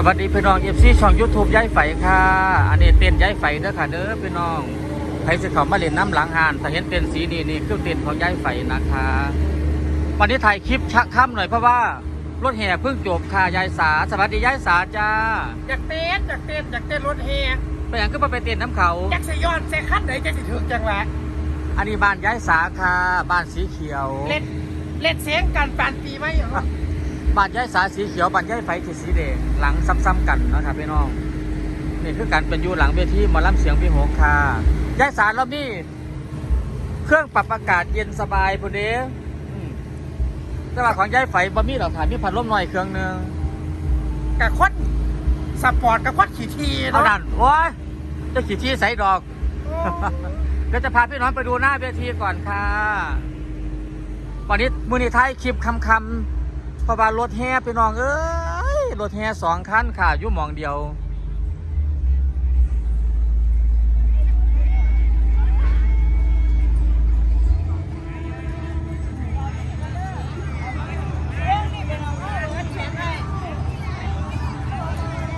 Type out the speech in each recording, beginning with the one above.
สวัสดีพี่น้องเอฟซีช่องยูทูบย้ายไฟค่ะ อันนี้เต้นย้ายไฟเด้อค่ะเด้อพี่น้องใครจะเข้ามาเล่นน้ำหลังหานถ้าเห็นเต้นสีนี้นี่คือเต้นของย้ายไฟนะคะ วันนี้ถ่ายคลิปชักค่ำหน่อยเพราะว่ารถแห่เพิ่งจบค่ะยายสาสวัสดียายสาจ้าอยากเต้นอยากเต้นอยากเต้นรถแห่ไปอย่างก็มาไปเต้นน้ำเขาอยากสยอนเซคันไหนจะสิถึงจังหวะอันนี้บ้านยายสาค่ะบ้านสีเขียว เล่นเล่นเสียงกันปานปีไหมเหรอ บ้านยายสาสีเขียวบ้านยายไฟที่สีแดงหลังซ้ำๆกันนะครับพี่น้องนี่คือการเป็นอยู่หลังเวทีหมอลำเสียงพี่โหงค่ะยายสาเรามีเครื่องปรับอากาศเย็นสบายพอดีอืมแต่ว่าของยายไฟบ่มีหรอกค่ะมีพัดลมหน่อยเครื่องหนึงกับคนสปอร์ตกับคนขี่ทีเท่าเนาะนั้นโอ้ยเจะขี่ที่ใส่ดอกโอ้เดี๋ยวจะพาพี่น้องไปดูหน้าเวทีก่อนค่ะ วันนี้มือนีท้ายคลิปคำคำๆ เพราะว่ารถแห่พี่น้องเอ้ยรถแห่สองคันค่ะอยู่มองเดียว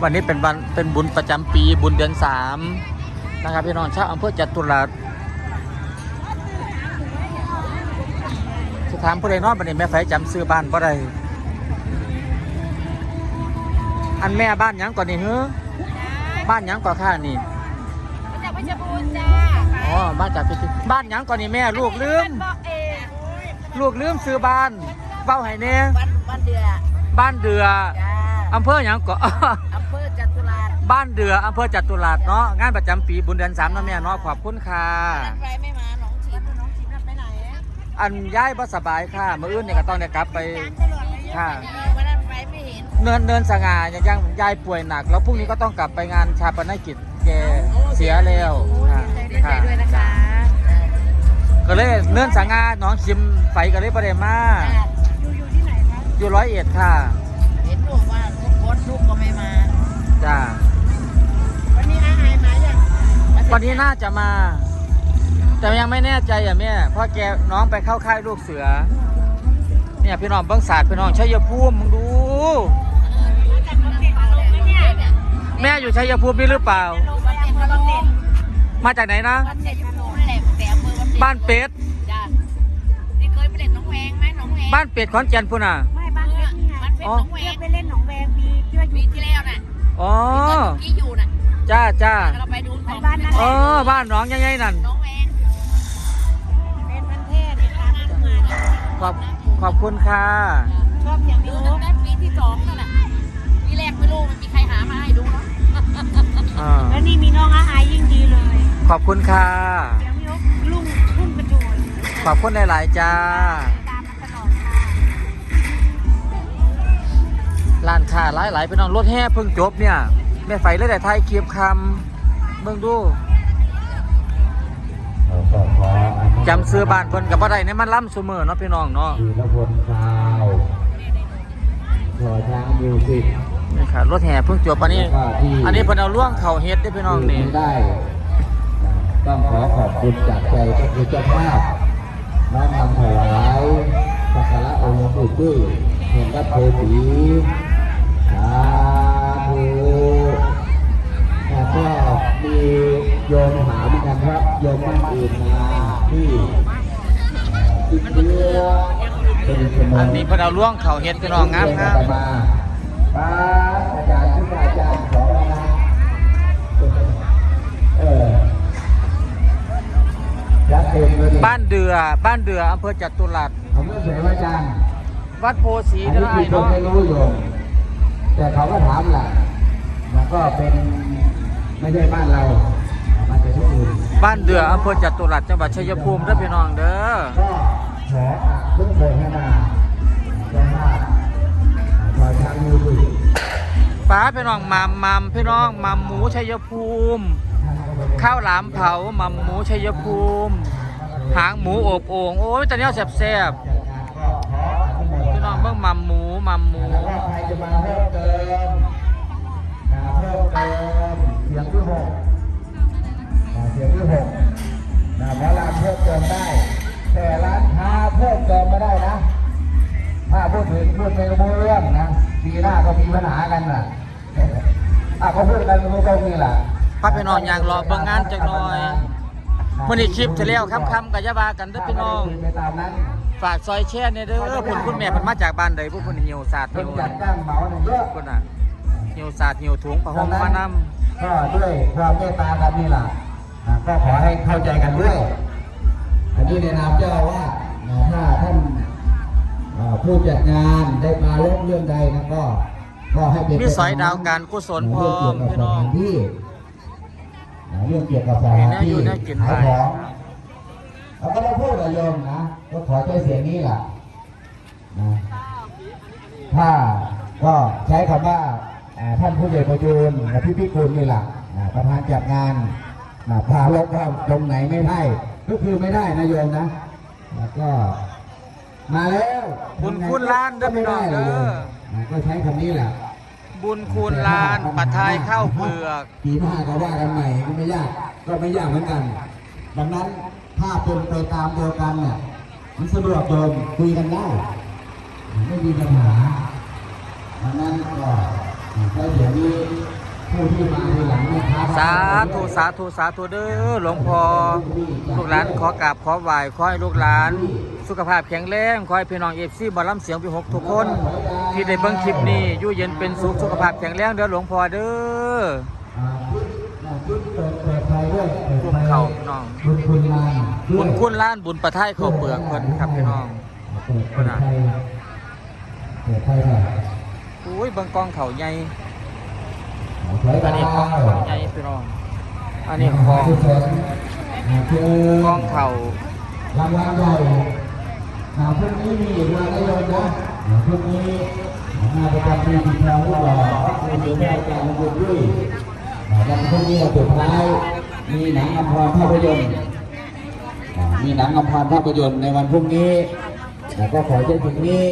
วันนี้เป็นวันเป็นบุญประจำปีบุญเดือนสามนะครับพี่น้องชาวอำเภอจตุรัสสถานผู้ใดนอนบันนี้แม่ไฟจำซื้อบ้านบ่ได้ อันแม่บ้านหยังก่อนนี่เฮ้อบ้านหยังก่อนข้านี่มาจากเพชรบูรณ์จ้าอ๋อบ้านจากพิจิตรบ้านหยังก่อนนี่แม่ลูกลืมบอกเองลูกลืมซื้อบ้านเบ้าให้แน่วันวันเดือบ้านเดือจ้าอำเภอหยังก่อน อำเภอจตุรัสบ้านเดืออำเภอจตุรัสเนาะงานประจำปีบุญเดือนสามเนาะแม่เนาะขอบคุณค่ะนัดไปไม่มาหนองฉีดน้องฉีดนัดไปไหนอันย้ายบ่สบายค่ะมื้ออื่นเนี่ยก็ต้องได้กลับไป ค่ะวันนั้นไปไม่ เห็นเนินเนินสง่าอย่างยังยายป่วยหนัก แล้วพรุ่งนี้ก็ต้องกลับไปงานชาปนกิจแกเสียแล้วค่ะดีใจด้วยนะคะ ก็เลยเนินสง่าน้องคิมไฟก็เลยบ่ได้มาอยู่อยู่ที่ไหนคะอยู่ร้อยเอ็ดค่ะ เห็นบอกว่าลูกบดลูกก็ไม่มาจ้าวันนี้อาไอายมาอย่างวันนี้น่าจะมา แต่ยังไม่แน่ใจอะแม่เพราะแกน้องไปเข้าค่ายลูกเสือ เนี่ยพี่น้องเบิ้งศาสตร์พี่น้องชัยภูมิมึงดู แม่อยู่ชัยภูมินี่หรือเปล่ามาจากไหนนะ บ้านเด็ดโน่นแหละแต่อำเภอวันเด็ดบ้านเป็ด จ้านี่เคยไปเล่นน้องแวงไหมน้องแวงบ้านเป็ดขอนแก่นพุ่นอะ ไม่บ้านเป็ดนี่ไงบ้านเป็ดน้องแวงไปเล่นน้องแวงปีที่ว่าปีที่แล้วน่ะอ๋อ ที่อยู่น่ะจ้าจ้าเราไปดูของบ้านนั้นเออ บ้านน้องยังไงนั่นน้องแวงเป็นพันเทศเนี่ยค่ะมาขอบ ขอบคุณค่ะ ชอบอย่างนี้ตั้งแต่ปีที่สองนั่นแหละปีแรกไม่รู้มันมีใครหามาให้ดูเนาะ อ่าแล้วนี่มีน้องอาอายยิ่งดีเลยขอบคุณค่ะ เดี๋ยวพี่ยกลุงพุ่งกระโดดขอบคุณหลาย ๆ จ้า ตามมาตลอดค่ะร้านค้าหลายๆพี่น้องรถแห่เพิ่งจบเนี่ย แม่ไฟเลยแต่ไทยเกียบคำเบิ่งดูจำซื้อบ้านเพิ่นกับบ่ได้เนี่ยมันล้ำเสมอเนาะพี่น้องเนาะวีรพลชาวพอช้างมิวสิก นี่ค่ะรถแห่เพิ่งจบอันนี้ อันนี้เพิ่นเอาล่วงเข่าเฮ็ดได้อพี่น้องนี่ไม่ได้ต้องขอขอบคุณจากใจก็คือเจ้าภาพน้อมนำถวายสักการะองค์หลวงปู่จุ้ยเห็นวัดโพสีสาธุแล้วก็มีโยมถามกันครับโยมท่านอื่นมาที่อินเดียเป็นจำนวอันนนี้เพิ่นเอาล่วงเข่าเฮ็ดพี่น้องงามครับมา ป้าอาจารย์ขึ้นมาอาจารย์สองนะเออยักษ์เต็มเลยบ้านเดือ บ้านเดืออำเภอจตุรัสผมไม่เสียว่าอาจารย์วัดโพสีอันเด้อนี้ไอ้คือผมเนาะไม่รู้อยู่แต่เขาก็ถามแหละมันก็เป็นไม่ใช่บ้านเรามาจากที่อื่นบ้านเดืออำเภอจตุรัสจังหวัดชัยภูมิเด้อพี่น้องเด้อ ก็ขออะเพิ่งเคยให้มา พี่น้องมัมมัมพี่น้องมัมหมูชัยภูมิ ข้าวหลามเผามัมหมูชัยภูมิ หางหมูอบโอ่งโอ้ยแต่เนี้ยแซ่บๆพี่น้องเบิ่งมัมหมูมัมหมูใครจะมาเพิ่มเติมเพิ่มเติมเสียงที่หกเสียงที่หกนะหมอลาเพิ่มเติมได้ แต่ร้านค้าเพิ่มเติมไม่ได้นะถ้าพูดถึงพูดไม่รู้เรื่องนะปีหน้าก็มีปัญหากันนะ อะเขาพูดกันตรงๆนี่แหละพาพี่น้องอยากรอเบิ่งงานจักหน่อยมื้อนี้คลิปจะแล้วค่ำๆก็อย่าว่ากันเด้อพี่น้อง ไปตามนั้นฝากซอยแช่เนี่ยเด้อคุณคุณแม่เพิ่นมาจากบ้านใดผู้เพิ่นหิวสาดเพิ่หิงวจัดจ้างเหมาเนี่ยเยอะคนน่ะหิวสาดหิวถุงผ้าห่มมานำก็ด้วยความเมตตากันนี่แหละอะก็ขอให้เข้าใจกันด้วย อันนี้ในนามเจ้าอาว่าสถ้าท่านเอ่อผู้จัดงานได้มาเล่นเรื่องใดนะก็ ก็ให้เป็นมีสอยดาวการกุศลพร้อมเรื่องพี่เกี่ยวกับสน้อถางนที่เรื่องเกี่ยวกับสถานที่มีแนวอยู่แนวกินขายไปของเราก็เราพูดกับโยมนะ ก็ขอใช้เสียงนี้แหละนะถ้าก็ใช้คำว่าอ่าท่านผู้ใหญ่ประยูนกับพี่พิกุลนี่แหละอ่าประธานจัดงานนะพาลบว่าตรงไหนไม่ได้ก็คือไม่ได้นะโยมนะ แล้วก็มาแล้วบุญคุณล้านเด้อพี่น้องเด้อนะ ก็ใช้คำนี้แหละบุญคูณลานปัดทายข้าวเปลือกปีหน้าก็ว่ากันใหม่ก็ไม่ยากก็ไม่ยากเหมือนกัน ดังนั้นถ้าเป็นไปตามเดียวกันเนี่ยมันสะดวกโยมคุยกันได้ไม่มีปัญหาดังนั้นก็ใช้เดี๋ยวนี้ผู้ที่มาทีหลังเนะครับสาธุสาธุสาธุเด้อหลวงพ่อลูกหลานขอกราบขอไหว้ขอให้ลูกหลาน สุขภาพแข็งแรงขอให้พี่น้องเอฟซีบอลำเสียงพี่หกทุกคน ที่ได้เบิ่งคลิปนี้อยู่เย็นเป็นสุขสุขภาพแข็งแรงเด้อหลวงพ่อเด้ออ่าคิดเปิดเปิดไฟด้วยปิดไฟเขาพี่น้อง บุญคุณลานด้บุวยญคุณล้านบุญประทายข้าเปลือกเพิ่นครับพี่น้องเปิดเปิดไฟเปิดไฟหน่อยอุ้ยเบิ่งกองเขาใหญ่อันนี้กองเขาใหญ่พี่น้อง อันนี้กองกองเขารางวัลใหญ่อ่าพรุ่งนี้มีอีกวันนะโยมนะ อ่าพรุ่งนี้งานประจำปีที่เราลูกหล่อคือเดี๋ยวแม่อาจารย์บุญด้วยอ่าวันพรุ่งนี้สุดท้ายมีหนังอำพรภาพยนตร์อ่ามีหนังอำพรภาพยนตร์ในวันพรุ่งนี้แล้วก็ขอใช้ถึงนี้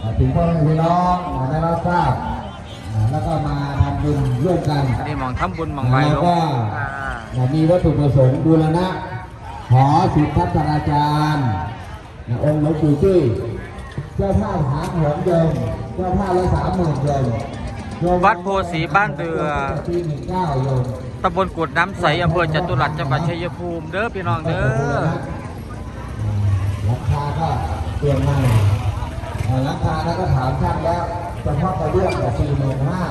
อ่าถึงพ่อแม่พี่น้องอ่าได้รับทราบอ่าแล้วก็มาทำบุญร่วมกันอันนี้หมองทำบุญหมองไหว้หลแล้ววงก็อ่ามีวัตถุประสงค์บูรณะหอสิทธัตราจารย์องค์หลวงปู่จุ้ย เจ้าภาพหางหงเดิมเจ้าภาพละสามหมื่นเดิมวัดโพสีบ้านเดือปีหนึ่งเก้าโยมตำบลกุดน้ำใสอำเภอจตุรัสจังหวัดชัยภูมิเด้อพี่น้องเด้อราคาก็เปลี่ยนใหม่ราคาแล้วก็ถามช่างแล้วเฉพาะกระเบื้องแต่สี่หมื่นห้า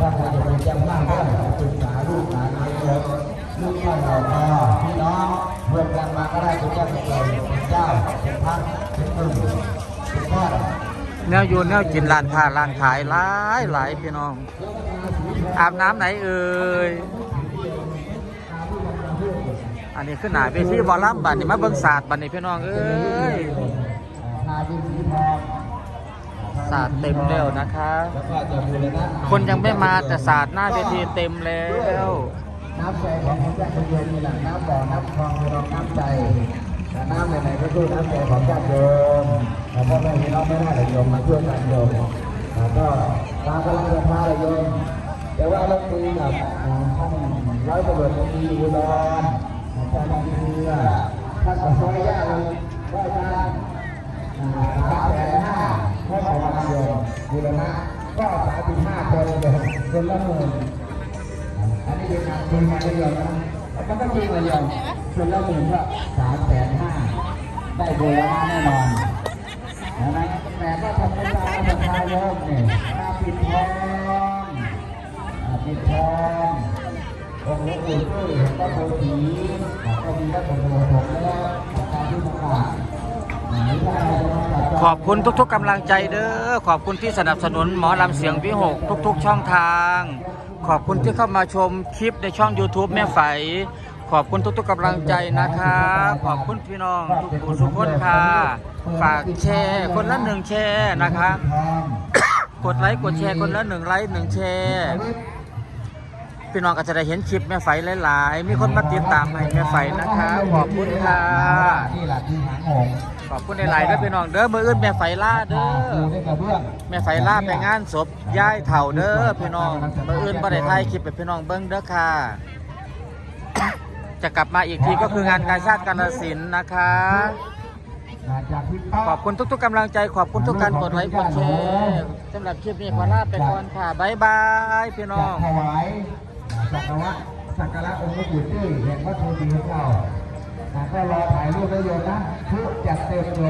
ถ้าใครจะเป็นเจ้าภาพก็ศึกษาลูกหลานนายกลูกบ้านเราพอพี่น้องรวมกันมาก็ได้เป็นเจ้าเป็นเป็นเจ้าเป็นพักเป็นกลุ่มเป็นก้อน แนวอยู่แนวกินร้านค้าร้านขายหลายหลายพี่น้อง อาบน้ำไหนเอ่ยอันนี้คือหนาเวทีบอลลัมบัดนี่มาเบิ่งศาสตร์บัดนี่พี่น้องเอ้ยศาสตร์เต็มแล้วนะคะคนยังไม่มาแต่ศาสตร์หน้าเวทีเต็มแล้วน้ำใจของพระเจ้าโยมนี่แหละน้ำบ่อน้ำคลองเราน้ำใจ แต่น้ำไหนๆก็คือน้ำใจของญาติโยมแต่พ่อแม่พี่น้องไม่ได้เลยโยมมาช่วยกันโยมแล้วก็ตามกำลังศรัทธาเลยโยมแต่ว่าเราคุยกับท่านร้อยตำรวจตรีอุดรอาจารย์ดีเรือท่านขอขออนุญาตเลยว่าอาจารย์สามแสนห้าให้ของมาโยมบูรณะก็สามสิบห้าคนเลยคนละหมื่นอันนี้เป็นการคุยกันเดียวนะ มันก็จริงเลยโยมคนละหมื่นก็สามแสนห้าได้บูรณะแน่นอนนะแต่ก็ทำให้ตาสภาโยมเนี่ยตาปิดทองอาปิดทององค์หลวงปู่ช่วยเห็นก็โพสีก็มีวัตถุประสงค์แล้วกาที่ประกาศขอบคุณทุกๆกำลังใจเด้อ ขอบคุณที่สนับสนุนหมอลำเสียงวิหกทุก ๆ ช่องทาง ขอบคุณที่เข้ามาชมคลิปในช่อง YouTube แม่ไฝขอบคุณทุกๆกำลังใจนะคะ ขอบคุณพี่น้องทุกผู้ทุกคนค่ะ ฝากแชร์คนละหนึ่งแชร์นะคะ กดไลค์กดแชร์คนละหนึ่งไลค์หนึ่งแชร์พี่น้องก็จะได้เห็นคลิปแม่ไฝหลาย ๆ มีคนมาติดตามให้แม่ไฝนะคะ ขอบคุณค่ะนี่แหละที่หางหง ขอบคุณหลายๆด้วยพี่น้องเด้อมืออื่นแม่ไฟล่าเด้อแม่ไฟล่าไปงานศพย้ายเถ่าเด้อพี่น้องมืออื่นบ่ได้ถ่ายคลิปไปพี่น้องเบิ้งเด้อค่ะ จะกลับมาอีกทีก็คืองานการชาติกาลสินนะคะ ขอบคุณทุกๆกำลังใจขอบคุณทุกการกดไลค์กดแชร์สำหรับคลิปนี้ขอลาไปก่อนค่ะบ๊ายบายพี่น้องถวายสักการะสักการะองค์พระบุตรเจ้าแห่งวัดโพธิ์ของเรา ก็รอถ่ายรูปได้โยนนะทุกจัดเต็มโย